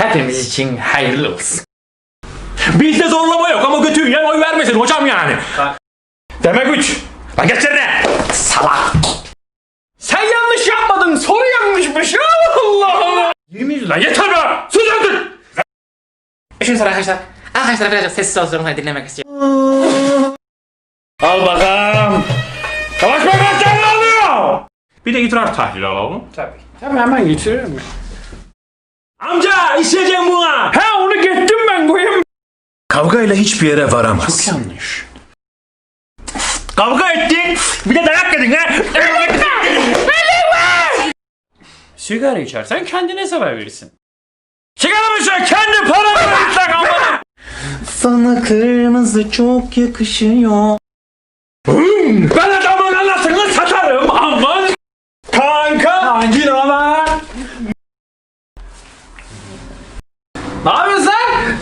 Hepimiz için hayırlı olsun. Bizde zorlama yok ama götü yiyen oy vermesin hocam yani. Demek üç. Lan geç yerine. Salak. Sen yanlış yapmadın. Soru yanlışmış. Allah Allah. Yemin lan yeter be. Sus artık. Üçüncü soru arkadaşlar. Arkadaşlar birazcık sessiz olsun hadi dinlemek istiyorum. Al bakalım. Savaş böbreklerini alıyor. Bir de idrar tahlili alalım. Tabii. Tabii hemen getiririm. İsteyeceğim buna. He onu gettim ben koyayım. Kavgayla hiçbir yere varamaz. Yanlış. Kavga ettik. Bir de dayak yedin ha. Sigara içersen kendine zarar verirsin. Çıkarmışsın kendi paranı ver amına. Sana kırmızı çok yakışıyor. Ben Obviously,